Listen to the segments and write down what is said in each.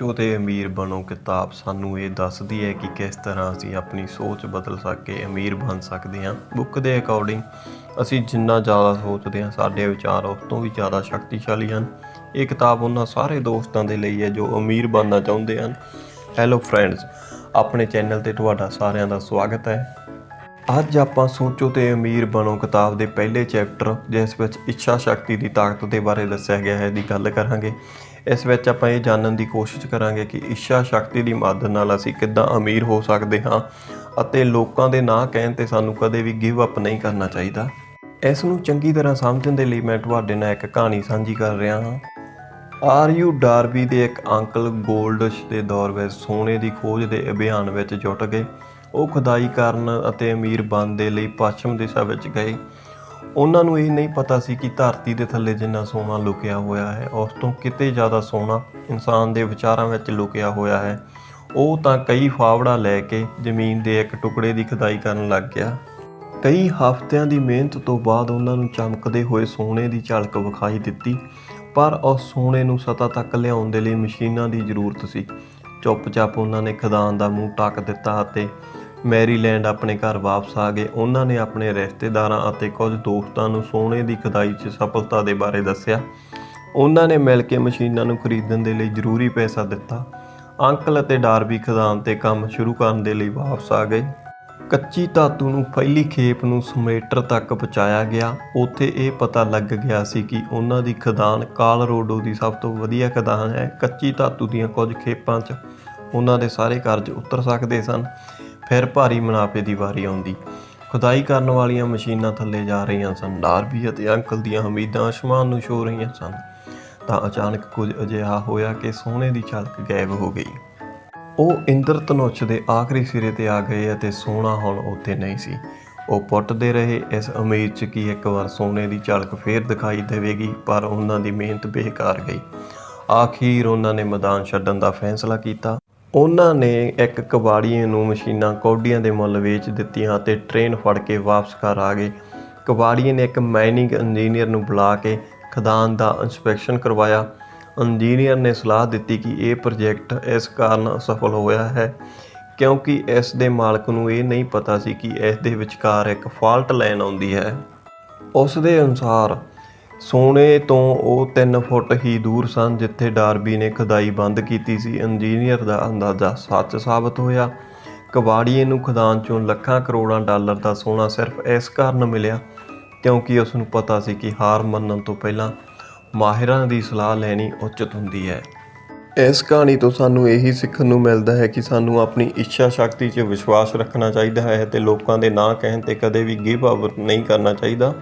ਸੋਚੋ ਤੇ ਅਮੀਰ ਬਣੋ ਕਿਤਾਬ। ਸਾਨੂੰ ਇਹ ਦੱਸਦੀ ਹੈ ਕਿ ਕਿਸ ਤਰ੍ਹਾਂ ਅਸੀਂ ਆਪਣੀ ਸੋਚ ਬਦਲ ਸਕੇ, ਅਮੀਰ ਬਣ ਸਕਦੇ ਹਾਂ। ਬੁੱਕ ਦੇ ਅਕੋਰਡਿੰਗ ਅਸੀਂ ਜਿੰਨਾ ਜ਼ਿਆਦਾ ਸੋਚਦੇ ਹਾਂ, ਸਾਡੇ ਵਿਚਾਰ ਉਸ ਤੋਂ ਵੀ ਜ਼ਿਆਦਾ ਸ਼ਕਤੀਸ਼ਾਲੀ ਹਨ। ਇਹ ਕਿਤਾਬ ਉਹਨਾਂ ਸਾਰੇ ਦੋਸਤਾਂ ਦੇ ਲਈ ਹੈ ਜੋ ਅਮੀਰ ਬਣਨਾ ਚਾਹੁੰਦੇ ਹਨ। ਹੈਲੋ ਫਰੈਂਡਸ ਆਪਣੇ ਚੈਨਲ ਤੇ ਤੁਹਾਡਾ ਸਾਰਿਆਂ ਦਾ ਸਵਾਗਤ ਹੈ। ਅੱਜ ਆਪਾਂ ਸੋਚੋ ਤੇ ਅਮੀਰ ਬਣੋ ਕਿਤਾਬ ਦੇ ਪਹਿਲੇ ਚੈਪਟਰ, ਜਿਸ ਵਿੱਚ ਇੱਛਾ ਸ਼ਕਤੀ ਦੀ ਤਾਕਤ ਦੇ ਬਾਰੇ ਦੱਸਿਆ ਗਿਆ ਹੈ ਦੀ ਗੱਲ ਕਰਾਂਗੇ। ਇਸ ਵਿੱਚ ਆਪਾਂ ਇਹ ਜਾਣਨ ਦੀ ਕੋਸ਼ਿਸ਼ ਕਰਾਂਗੇ ਕਿ ਇੱਛਾ ਸ਼ਕਤੀ ਦੀ ਮਦਦ ਨਾਲ ਅਸੀਂ ਕਿੱਦਾਂ ਅਮੀਰ ਹੋ ਸਕਦੇ ਹਾਂ ਅਤੇ ਲੋਕਾਂ ਦੇ ਨਾਂ ਕਹਿਣ ਤੇ ਸਾਨੂੰ ਕਦੇ ਵੀ ਗਿਵ ਅਪ ਨਹੀਂ ਕਰਨਾ ਚਾਹੀਦਾ। ਇਸ ਨੂੰ ਚੰਗੀ ਤਰ੍ਹਾਂ ਸਮਝਣ ਦੇ ਲਈ ਮੈਂ ਤੁਹਾਡੇ ਨਾਲ ਇੱਕ ਕਹਾਣੀ ਸਾਂਝੀ ਕਰ ਰਿਹਾ ਹਾਂ। ਆਰ ਯੂ ਡਾਰਬੀ ਦੇ ਇੱਕ ਅੰਕਲ ਗੋਲਡਸ਼ ਦੇ ਦੌਰ ਵਿੱਚ ਸੋਨੇ ਦੀ ਖੋਜ ਦੇ ਅਭਿਆਨ ਵਿੱਚ ਜੁਟ ਗਏ? ਉਹ ਖੁਦਾਈ ਕਰਨ ਅਤੇ ਅਮੀਰ ਬਣਨ ਦੇ ਲਈ ਪੱਛਮ ਦਿਸ਼ਾ ਵਿੱਚ ਗਏ। ਉਹਨਾਂ ਨੂੰ ਇਹ ਨਹੀਂ ਪਤਾ ਸੀ ਕਿ ਧਰਤੀ ਦੇ ਥੱਲੇ ਜਿੰਨਾ ਸੋਨਾ ਲੁਕਿਆ ਹੋਇਆ ਹੈ, ਉਸ ਤੋਂ ਕਿਤੇ ਜ਼ਿਆਦਾ ਸੋਨਾ ਇਨਸਾਨ ਦੇ ਵਿਚਾਰਾਂ ਵਿੱਚ ਲੁਕਿਆ ਹੋਇਆ ਹੈ। ਉਹ ਤਾਂ ਕਈ ਫਾਵੜਾ ਲੈ ਕੇ ਜ਼ਮੀਨ ਦੇ ਇੱਕ ਟੁਕੜੇ ਦੀ ਖੁਦਾਈ ਕਰਨ ਲੱਗ ਗਿਆ। ਕਈ ਹਫ਼ਤਿਆਂ ਦੀ ਮਿਹਨਤ ਤੋਂ ਬਾਅਦ ਉਹਨਾਂ ਨੂੰ ਚਮਕਦੇ ਹੋਏ ਸੋਨੇ ਦੀ ਝਲਕ ਵਿਖਾਈ ਦਿੱਤੀ, ਪਰ ਉਸ ਸੋਨੇ ਨੂੰ ਸਤਾ ਤੱਕ ਲਿਆਉਣ ਦੇ ਲਈ ਮਸ਼ੀਨਾਂ ਦੀ ਜ਼ਰੂਰਤ ਸੀ। ਚੁੱਪਚਾਪ ਉਹਨਾਂ ਨੇ ਖਦਾਨ ਦਾ ਮੂੰਹ ਟੱਕ ਦਿੱਤਾ ਅਤੇ ਮੈਰੀਲੈਂਡ ਆਪਣੇ ਘਰ ਵਾਪਸ ਆ ਗਏ। ਉਹਨਾਂ ਨੇ ਆਪਣੇ ਰਿਸ਼ਤੇਦਾਰਾਂ ਅਤੇ ਕੁਝ ਦੋਸਤਾਂ ਨੂੰ ਸੋਨੇ ਦੀ ਖਦਾਈ 'ਚ ਸਫਲਤਾ ਦੇ ਬਾਰੇ ਦੱਸਿਆ। ਉਹਨਾਂ ਨੇ ਮਿਲ ਕੇ ਮਸ਼ੀਨਾਂ ਨੂੰ ਖਰੀਦਣ ਦੇ ਲਈ ਜ਼ਰੂਰੀ ਪੈਸਾ ਦਿੱਤਾ। ਅੰਕਲ ਅਤੇ ਡਾਰਬੀ ਖਦਾਨ ਤੇ ਕੰਮ ਸ਼ੁਰੂ ਕਰਨ ਦੇ ਲਈ ਵਾਪਸ ਆ ਗਏ। ਕੱਚੀ ਧਾਤੂ ਨੂੰ ਪਹਿਲੀ ਖੇਪ ਨੂੰ ਸਮੇਟਰ ਤੱਕ ਪਹੁੰਚਾਇਆ ਗਿਆ। ਉੱਥੇ ਇਹ ਪਤਾ ਲੱਗ ਗਿਆ ਸੀ ਕਿ ਉਹਨਾਂ ਦੀ ਖਦਾਨ ਕਾਲਰੋਡੋ ਦੀ ਸਭ ਤੋਂ ਵਧੀਆ ਖਦਾਨ ਹੈ। ਕੱਚੀ ਧਾਤੂ ਦੀਆਂ ਕੁਝ ਖੇਪਾਂ 'ਚ ਉਹਨਾਂ ਦੇ ਸਾਰੇ ਕਾਰਜ ਉਤਰ ਸਕਦੇ ਸਨ। ਫਿਰ ਭਾਰੀ ਮੁਨਾਫੇ ਦੀ ਵਾਰੀ ਆਉਂਦੀ। ਖੁਦਾਈ ਕਰਨ ਵਾਲੀਆਂ ਮਸ਼ੀਨਾਂ ਥੱਲੇ ਜਾ ਰਹੀਆਂ ਸਨ। ਡਾਰਬੀ ਅਤੇ ਅੰਕਲ ਦੀਆਂ ਉਮੀਦਾਂ ਅਸਮਾਨ ਨੂੰ ਛੋ ਰਹੀਆਂ ਸਨ। ਤਾਂ ਅਚਾਨਕ ਕੁਝ ਅਜਿਹਾ ਹੋਇਆ ਕਿ ਸੋਨੇ ਦੀ ਝਲਕ ਗਾਇਬ ਹੋ ਗਈ। ਉਹ ਇੰਦਰ ਇੰਦਰਧਨੁਸ਼ ਦੇ ਆਖਰੀ ਸਿਰੇ ਤੇ ਆ ਗਏ ਅਤੇ ਸੋਨਾ ਹੁਣ ਉੱਥੇ ਨਹੀਂ ਸੀ। ਉਹ ਪੁੱਟਦੇ ਰਹੇ। ਇਸ ਉਮੀਦ 'ਚ ਕਿ ਇੱਕ ਵਾਰ ਸੋਨੇ ਦੀ ਝਲਕ ਫੇਰ ਦਿਖਾਈ ਦੇਵੇਗੀ, ਪਰ ਉਹਨਾਂ ਦੀ ਮਿਹਨਤ ਬੇਕਾਰ ਗਈ। ਆਖੀਰ ਉਹਨਾਂ ਨੇ ਮੈਦਾਨ ਛੱਡਣ ਦਾ ਫੈਸਲਾ ਕੀਤਾ। ਉਹਨਾਂ ਨੇ ਇੱਕ ਕਬਾੜੀਏ ਨੂੰ ਮਸ਼ੀਨਾਂ ਕੌਡੀਆਂ ਦੇ ਮੁੱਲ ਵੇਚ ਦਿੱਤੀਆਂ ਅਤੇ ਟ੍ਰੇਨ ਫੜ ਕੇ ਵਾਪਸ ਘਰ ਆ ਗਏ। ਕਬਾੜੀਏ ਨੇ ਇੱਕ ਮਾਈਨਿੰਗ ਇੰਜੀਨੀਅਰ ਨੂੰ ਬੁਲਾ ਕੇ ਖਦਾਨ ਦਾ ਇੰਸਪੈਕਸ਼ਨ ਕਰਵਾਇਆ। ਇੰਜੀਨੀਅਰ ਨੇ ਸਲਾਹ ਦਿੱਤੀ ਕਿ ਇਹ ਪ੍ਰੋਜੈਕਟ ਇਸ ਕਾਰਨ ਅਸਫਲ ਹੋਇਆ ਹੈ ਕਿਉਂਕਿ ਇਸ ਦੇ ਮਾਲਕ ਨੂੰ ਇਹ ਨਹੀਂ ਪਤਾ ਸੀ ਕਿ ਇਸ ਦੇ ਵਿਚਕਾਰ ਇੱਕ ਫਾਲਟ ਲਾਈਨ ਆਉਂਦੀ ਹੈ। ਉਸ ਦੇ ਅਨੁਸਾਰ ਸੋਨੇ ਤੋਂ ਉਹ 3 ਫੁੱਟ ਹੀ ਦੂਰ ਸਨ, ਜਿੱਥੇ ਡਾਰਬੀ ਨੇ ਖਦਾਈ ਬੰਦ ਕੀਤੀ ਸੀ। ਇੰਜੀਨੀਅਰ ਦਾ ਅੰਦਾਜ਼ਾ ਸੱਚ ਸਾਬਤ ਹੋਇਆ, ਕਬਾੜੀਏ ਨੂੰ ਖਦਾਨ ਚੋਂ ਲੱਖਾਂ ਕਰੋੜਾਂ ਡਾਲਰ ਦਾ ਸੋਨਾ ਸਿਰਫ ਇਸ ਕਾਰਨ ਮਿਲਿਆ ਕਿਉਂਕਿ ਉਸ ਨੂੰ ਪਤਾ ਸੀ ਕਿ ਹਾਰ ਮੰਨਣ ਤੋਂ ਪਹਿਲਾਂ ਮਾਹਿਰਾਂ ਦੀ ਸਲਾਹ ਲੈਣੀ ਉਚਿਤ ਹੁੰਦੀ ਹੈ। ਇਸ ਕਹਾਣੀ ਤੋਂ ਸਾਨੂੰ ਇਹੀ ਸਿੱਖਣ ਨੂੰ ਮਿਲਦਾ ਹੈ ਕਿ ਸਾਨੂੰ ਆਪਣੀ ਇੱਛਾ ਸ਼ਕਤੀ 'ਚ ਵਿਸ਼ਵਾਸ ਰੱਖਣਾ ਚਾਹੀਦਾ ਹੈ ਤੇ ਲੋਕਾਂ ਦੇ ਨਾਂ ਕਹਿਣ ਤੇ ਕਦੇ ਵੀ ਗਿਵ ਅਪ ਨਹੀਂ ਕਰਨਾ ਚਾਹੀਦਾ।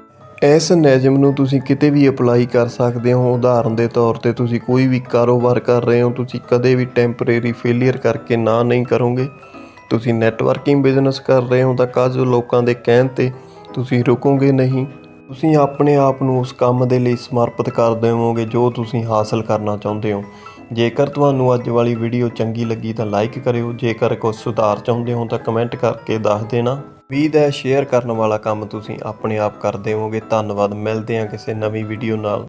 ਇਸ ਨਿਯਮ ਨੂੰ ਤੁਸੀਂ ਕਿਤੇ ਵੀ ਅਪਲਾਈ ਕਰ ਸਕਦੇ ਹੋ। ਉਦਾਹਰਨ ਦੇ ਤੌਰ ਤੇ ਤੁਸੀਂ ਕੋਈ ਵੀ ਕਾਰੋਬਾਰ ਕਰ ਰਹੇ ਹੋ, ਤੁਸੀਂ ਕਦੇ ਵੀ ਟੈਂਪਰੇਰੀ ਫੇਲਿਅਰ ਕਰਕੇ ਨਾ ਨਹੀਂ ਕਰੋਗੇ। ਤੁਸੀਂ ਨੈਟਵਰਕਿੰਗ ਬਿਜ਼ਨਸ ਕਰ ਰਹੇ ਹੋ ਤਾਂ ਕੁਝ ਲੋਕਾਂ ਦੇ ਕਹਿਣ ਤੇ ਤੁਸੀਂ ਰੁਕੋਗੇ ਨਹੀਂ। ਤੁਸੀਂ ਆਪਣੇ ਆਪ ਨੂੰ ਉਸ ਕੰਮ ਦੇ ਲਈ ਸਮਰਪਿਤ ਕਰ ਦੇਵੋਗੇ ਜੋ ਤੁਸੀਂ ਹਾਸਲ ਕਰਨਾ ਚਾਹੁੰਦੇ ਹੋ। ਜੇਕਰ ਤੁਹਾਨੂੰ ਅੱਜ ਵਾਲੀ ਵੀਡੀਓ ਚੰਗੀ ਲੱਗੀ ਤਾਂ ਲਾਈਕ ਕਰਿਓ। ਜੇਕਰ ਕੋਈ ਸੁਧਾਰ ਚਾਹੁੰਦੇ ਹੋ ਤਾਂ ਕਮੈਂਟ ਕਰਕੇ ਦੱਸ ਦੇਣਾ। ਉਮੀਦ ਹੈ ਸ਼ੇਅਰ ਕਰਨ ਵਾਲਾ ਕੰਮ ਤੁਸੀਂ ਆਪਣੇ ਆਪ ਕਰ ਦੇਵੋਗੇ ਧੰਨਵਾਦ, ਮਿਲਦੇ ਹਾਂ ਕਿਸੇ ਨਵੀਂ ਵੀਡੀਓ ਨਾਲ।